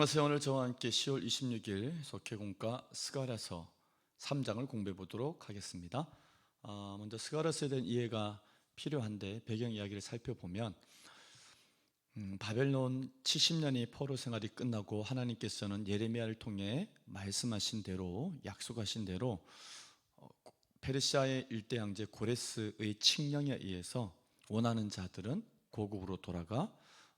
안녕하세요. 오늘 저와 함께 10월 26일 속회공과 스가랴서 3장을 공부해 보도록 하겠습니다. 아, 먼저 스가랴서에 대한 이해가 필요한데 배경 이야기를 살펴보면 음, 바벨론 70년의 포로 생활이 끝나고 하나님께서는 예레미야를 통해 말씀하신 대로 약속하신 대로 어, 페르시아의 일대 황제 고레스의 칙령에 의해서 원하는 자들은 고국으로 돌아가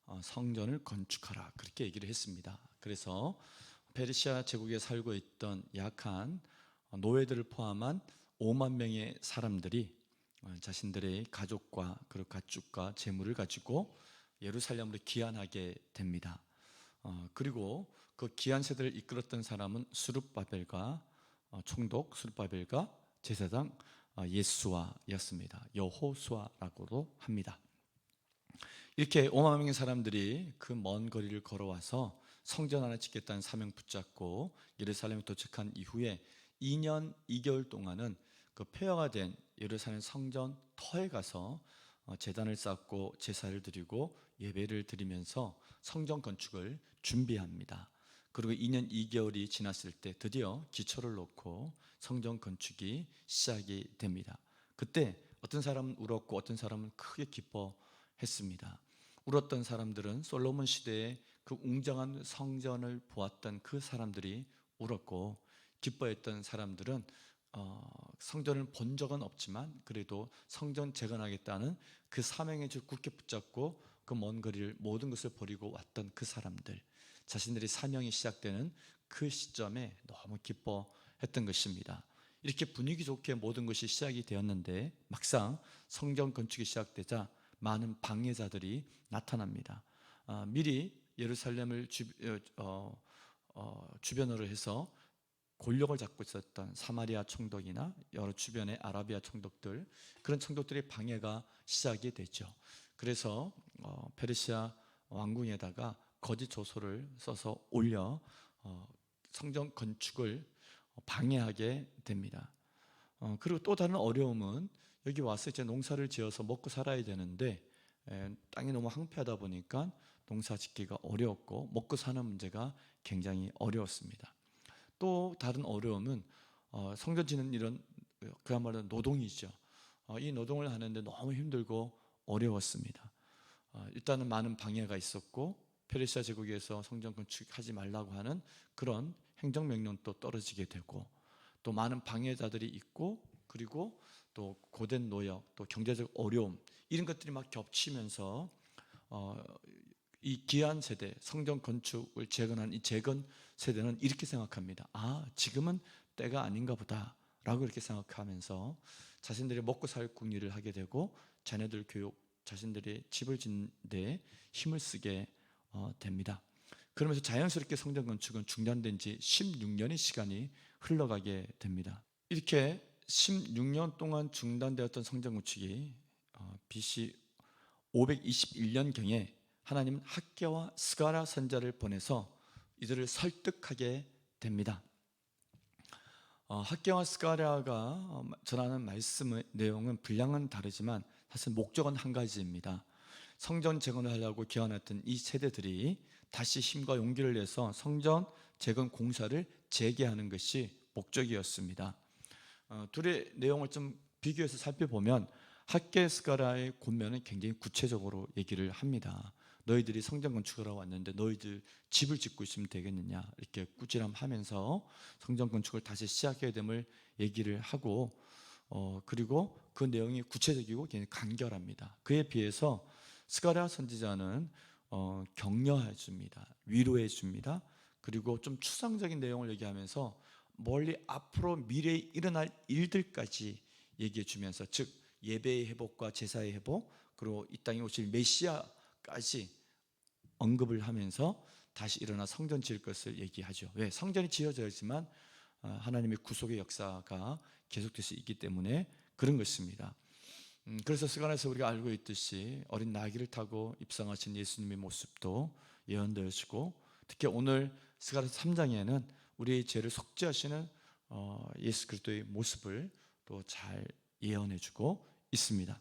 어, 성전을 건축하라 그렇게 얘기를 했습니다. 그래서 페르시아 제국에 살고 있던 약한 어, 노예들을 포함한 5만 명의 사람들이 어, 자신들의 가족과 그리고 가축과 재물을 가지고 예루살렘으로 귀환하게 됩니다. 어, 그리고 그 세대를 이끌었던 사람은 수룹바벨과 어, 총독 수룹바벨과 제사장 어, 예수아였습니다. 여호수아라고도 합니다. 이렇게 5만 명의 사람들이 그 먼 거리를 걸어와서 성전 하나 짓겠다는 사명 붙잡고 예루살렘에 도착한 이후에 2년 2개월 동안은 그 폐허가 된 예루살렘 성전 터에 가서 어, 제단을 쌓고 제사를 드리고 예배를 드리면서 성전 건축을 준비합니다. 그리고 2년 2개월이 지났을 때 드디어 기초를 놓고 성전 건축이 시작이 됩니다. 그때 어떤 사람은 울었고 어떤 사람은 크게 기뻐했습니다. 울었던 사람들은 솔로몬 시대에 그 웅장한 성전을 보았던 그 사람들이 울었고 기뻐했던 사람들은 어, 성전을 본 적은 없지만 그래도 성전 재건하겠다는 그 사명에 줄 굳게 붙잡고 그 먼 거리를 모든 것을 버리고 왔던 그 사람들 자신들의 사명이 시작되는 그 시점에 너무 기뻐했던 것입니다. 이렇게 분위기 좋게 모든 것이 시작이 되었는데 막상 성전 건축이 시작되자 많은 방해자들이 나타납니다. 아, 미리 예루살렘을 주, 어, 어, 주변으로 해서 권력을 잡고 있었던 사마리아 총독이나 여러 주변의 아라비아 총독들 그런 총독들의 방해가 시작이 되죠. 그래서 어, 페르시아 왕궁에다가 거짓 조서를 써서 올려 어, 성전 건축을 방해하게 됩니다. 어, 그리고 또 다른 어려움은 여기 와서 이제 농사를 지어서 먹고 살아야 되는데 에, 땅이 너무 항폐하다 보니까 농사 짓기가 어려웠고 먹고 사는 문제가 굉장히 어려웠습니다. 또 다른 어려움은 어, 성전 짓는 일은 그야말로 노동이죠. 어, 이 노동을 하는데 너무 힘들고 어려웠습니다. 어, 일단은 많은 방해가 있었고 페르시아 제국에서 성전 건축하지 말라고 하는 그런 행정 명령도 떨어지게 되고 또 많은 방해자들이 있고 그리고 또 고된 노역 또 경제적 어려움 이런 것들이 막 겹치면서 어, 이 기한 세대 성전 건축을 재건한 이 재건 세대는 이렇게 생각합니다. 아 지금은 때가 아닌가 보다 라고 이렇게 생각하면서 자신들이 먹고 살 궁리를 하게 되고 자녀들 교육 자신들의 집을 짓는 데 힘을 쓰게 어, 됩니다. 그러면서 자연스럽게 성전 건축은 중단된 지 16년의 시간이 흘러가게 됩니다. 이렇게 16년 동안 중단되었던 성전 건축이 어, BC 521년경에 하나님은 학계와 스가라 선자를 보내서 이들을 설득하게 됩니다. 어, 학계와 스가랴가 어, 전하는 말씀의 내용은 분량은 다르지만 사실 목적은 한 가지입니다. 성전 재건을 하려고 기원했던 이 세대들이 다시 힘과 용기를 내서 성전 재건 공사를 재개하는 것이 목적이었습니다. 어, 둘의 내용을 좀 비교해서 살펴보면 학계 스가라의 권면은 굉장히 구체적으로 얘기를 합니다. 너희들이 성전 건축을 하고 왔는데 너희들 집을 짓고 있으면 되겠느냐 이렇게 꾸지람하면서 성전 건축을 다시 시작해야 됨을 얘기를 하고 어, 그리고 그 내용이 구체적이고 굉장히 간결합니다. 그에 비해서 스가랴 선지자는 어, 격려해 줍니다. 위로해 줍니다. 그리고 좀 추상적인 내용을 얘기하면서 멀리 앞으로 미래에 일어날 일들까지 얘기해 주면서 즉 예배의 회복과 제사의 회복 그리고 이 땅에 오실 메시아 까지 언급을 하면서 다시 일어나 성전 지을 것을 얘기하죠. 왜? 성전이 지어져 있지만 어, 하나님의 구속의 역사가 계속될 수 있기 때문에 그런 것입니다. 음, 그래서 스가랴에서 우리가 알고 있듯이 어린 나귀를 타고 입성하신 예수님의 모습도 예언되어지고 특히 오늘 스가랴 3장에는 우리의 죄를 속죄하시는 어, 예수 그리스도의 모습을 또 잘 예언해주고 있습니다.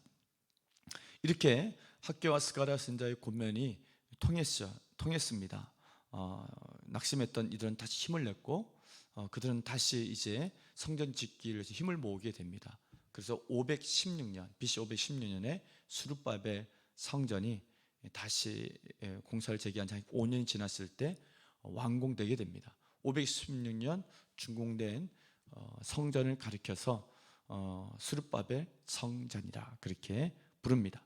이렇게 학교와 스가랴 선자의 권면이 통했죠, 통했습니다. 어, 낙심했던 이들은 다시 힘을 냈고 어, 그들은 다시 이제 성전 짓기를 위해서 힘을 모으게 됩니다. 그래서 516년 BC 516년에 수르바벨 성전이 다시 예, 공사를 재개한 지 5년이 지났을 때 완공되게 됩니다. 516년 준공된 어, 성전을 가리켜서 어, 수르바벨 성전이라 그렇게 부릅니다.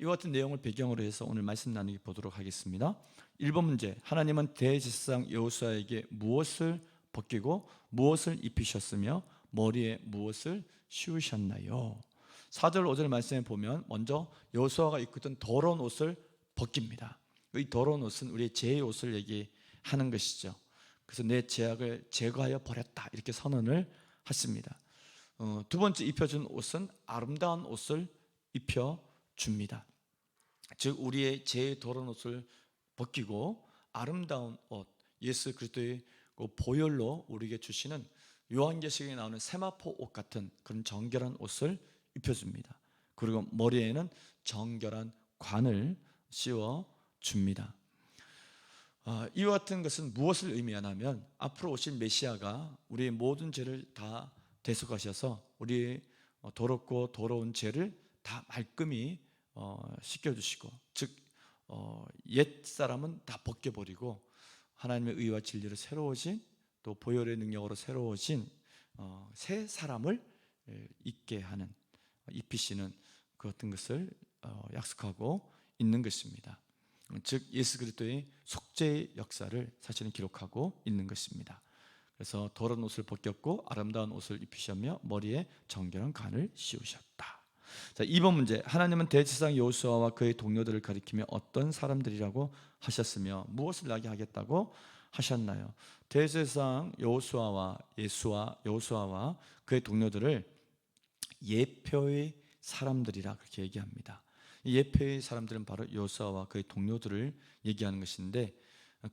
이와 같은 내용을 배경으로 해서 오늘 말씀 나누기 보도록 하겠습니다. 1번 문제 하나님은 대제사장 여호수아에게 무엇을 벗기고 무엇을 입히셨으며 머리에 무엇을 씌우셨나요? 4절 5절 말씀에 보면 먼저 여호수아가 입고 있던 더러운 옷을 벗깁니다. 이 더러운 옷은 우리의 죄의 옷을 얘기하는 것이죠. 그래서 내 죄악을 제거하여 버렸다 이렇게 선언을 했습니다. 어, 두 번째 입혀준 옷은 아름다운 옷을 입혀 줍니다. 즉 우리의 죄의 더러운 옷을 벗기고 아름다운 옷 예수 그리스도의 그 보혈로 우리에게 주시는 요한계시록에 나오는 세마포 옷 같은 그런 정결한 옷을 입혀줍니다. 그리고 머리에는 정결한 관을 씌워 줍니다. 아, 이와 같은 것은 무엇을 의미하냐면 앞으로 오실 메시아가 우리의 모든 죄를 다 대속하셔서 우리의 어, 더럽고 더러운 죄를 다 말끔히 어, 씻겨주시고 즉 어, 옛 사람은 다 벗겨버리고 하나님의 의와 진리로 새로워진 또 보혈의 능력으로 새로워진 어, 새 사람을 에, 있게 하는 입히시는 그 어떤 것을 어, 약속하고 있는 것입니다. 즉 예수 그리스도의 속죄의 역사를 사실은 기록하고 있는 것입니다. 그래서 더러운 옷을 벗겼고 아름다운 옷을 입히셨며 머리에 정결한 관을 씌우셨다. 자, 2번 문제. 하나님은 대지상 여호수아와 그의 동료들을 가리키며 어떤 사람들이라고 하셨으며 무엇을 나게 하겠다고 하셨나요? 대제사장 여호수아와 예수와 여호수아와 그의 동료들을 예표의 사람들이라 그렇게 얘기합니다. 이 예표의 사람들은 바로 여호수아와 그의 동료들을 얘기하는 것인데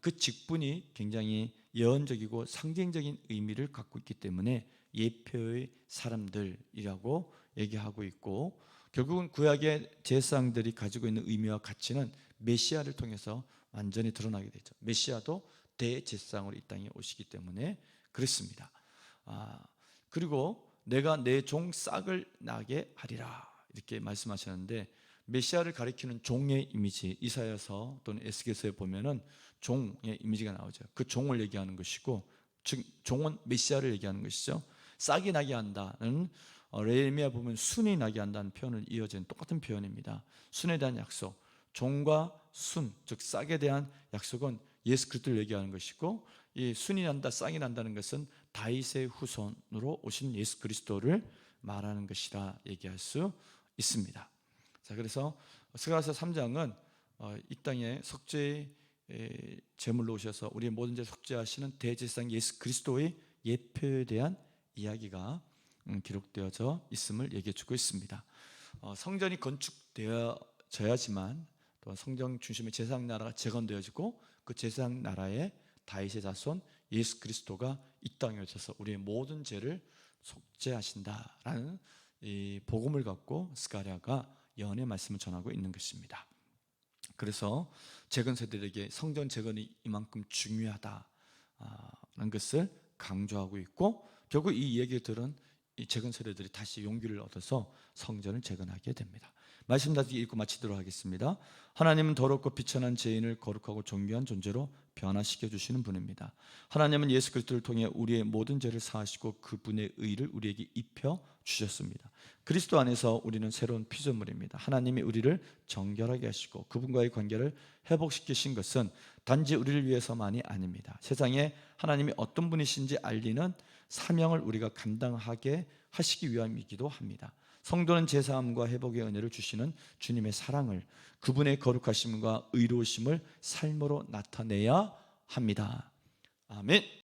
그 직분이 굉장히 예언적이고 상징적인 의미를 갖고 있기 때문에 예표의 사람들이라고 얘기하고 있고 결국은 구약의 제사장들이 가지고 있는 의미와 가치는 메시아를 통해서 완전히 드러나게 되죠. 메시아도 대제사장으로 이 땅에 오시기 때문에 그렇습니다. 아, 그리고 내가 내 종 싹을 나게 하리라 이렇게 말씀하셨는데 메시아를 가리키는 종의 이미지 이사야서 또는 에스겔서에 보면은 종의 이미지가 나오죠. 그 종을 얘기하는 것이고 즉 종은 메시아를 얘기하는 것이죠. 싹이 나게 한다는 어, 레미야 보면 순이 나게 한다는 표현을 이어진 똑같은 표현입니다. 순에 대한 약속, 종과 순, 즉 싹에 대한 약속은 예수 그리스도를 얘기하는 것이고 이 순이 난다, 싹이 난다는 것은 다윗의 후손으로 오신 예수 그리스도를 말하는 것이라 얘기할 수 있습니다. 자, 그래서 스가랴서 3장은 어, 이 땅에 속죄의 제물로 오셔서 우리의 모든 죄 속죄하시는 대제사장 예수 그리스도의 예표에 대한 이야기가 음, 기록되어져 있음을 얘기해 주고 있습니다. 어, 성전이 건축되어져야지만 또 성전 중심의 제사장 나라가 재건되어지고 그 제사장 나라의 다윗의 자손 예수 그리스도가 이 땅에 오셔서 우리의 모든 죄를 속죄하신다라는 이 복음을 갖고 스가랴가 예언의 말씀을 전하고 있는 것입니다. 그래서 재건 세대들에게 성전 재건이 이만큼 중요하다는 것을 강조하고 있고 결국 이 얘기를 들은 이 재건 세대들이 다시 용기를 얻어서 성전을 재건하게 됩니다. 말씀 다시 읽고 마치도록 하겠습니다. 하나님은 더럽고 비천한 죄인을 거룩하고 존귀한 존재로 변화시켜 주시는 분입니다. 하나님은 예수 그리스도를 통해 우리의 모든 죄를 사하시고 그분의 의를 우리에게 입혀 주셨습니다. 그리스도 안에서 우리는 새로운 피조물입니다. 하나님이 우리를 정결하게 하시고 그분과의 관계를 회복시키신 것은 단지 우리를 위해서만이 아닙니다. 세상에 하나님이 어떤 분이신지 알리는 사명을 우리가 감당하게 하시기 위함이기도 합니다. 성도는 제사함과 회복의 은혜를 주시는 주님의 사랑을 그분의 거룩하심과 의로우심을 삶으로 나타내야 합니다. 아멘.